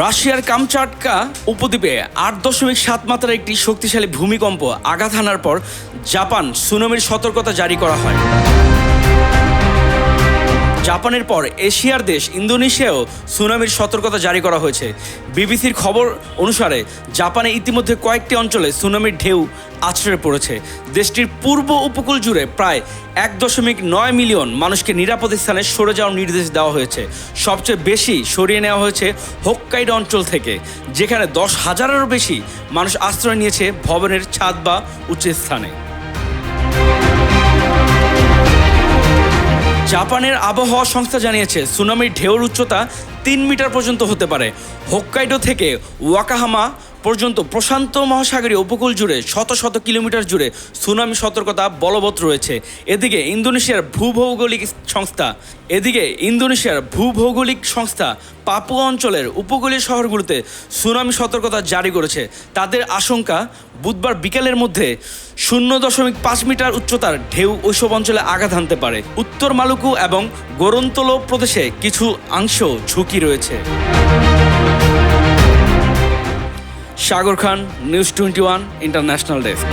রাশিয়ার কামচাটকা উপদ্বীপে আট দশমিক সাত মাত্রার একটি শক্তিশালী ভূমিকম্প আঘাত হানার পর জাপান সুনামির সতর্কতা জারি করা হয়। জাপানের পর এশিয়ার দেশ ইন্দোনেশিয়াও সুনামির সতর্কতা জারি করা হয়েছে। বিবিসির খবর অনুসারে জাপানে ইতিমধ্যে কয়েকটি অঞ্চলে সুনামির ঢেউ আছড়ে পড়েছে। দেশটির পূর্ব উপকূল জুড়ে প্রায় এক দশমিক নয় মিলিয়ন মানুষকে নিরাপদ স্থানে সরে যাওয়ার নির্দেশ দেওয়া হয়েছে। সবচেয়ে বেশি সরিয়ে নেওয়া হয়েছে হোক্কাইডো অঞ্চল থেকে, যেখানে দশ হাজারেরও বেশি মানুষ আশ্রয় নিয়েছে ভবনের ছাদ বা উচ্চ স্থানে। জাপানের আবহাওয়া সংস্থা জানিয়েছে, সুনামির ঢেউর উচ্চতা তিন মিটার পর্যন্ত হতে পারে। হোক্কাইডো থেকে ওয়াকাহামা পর্যন্ত প্রশান্ত মহাসাগরীয় উপকূল জুড়ে শত শত কিলোমিটার জুড়ে সুনামি সতর্কতা বলবৎ রয়েছে। এদিকে ইন্দোনেশিয়ার ভূভৌগোলিক সংস্থা, এদিকে ইন্দোনেশিয়ার ভূভৌগোলিক সংস্থা পাপুয়া অঞ্চলের উপকূলীয় শহরগুলোতে সুনামি সতর্কতা জারি করেছে। তাদের আশঙ্কা, বুধবার বিকেলের মধ্যে শূন্য দশমিক পাঁচ মিটার উচ্চতার ঢেউ ওইসব অঞ্চলে আঘাত হানতে পারে। উত্তর মালুকু এবং গোরন্তলো প্রদেশে কিছু অংশ ঝুঁকি রয়েছে। Sagar Khan news twenty one international desk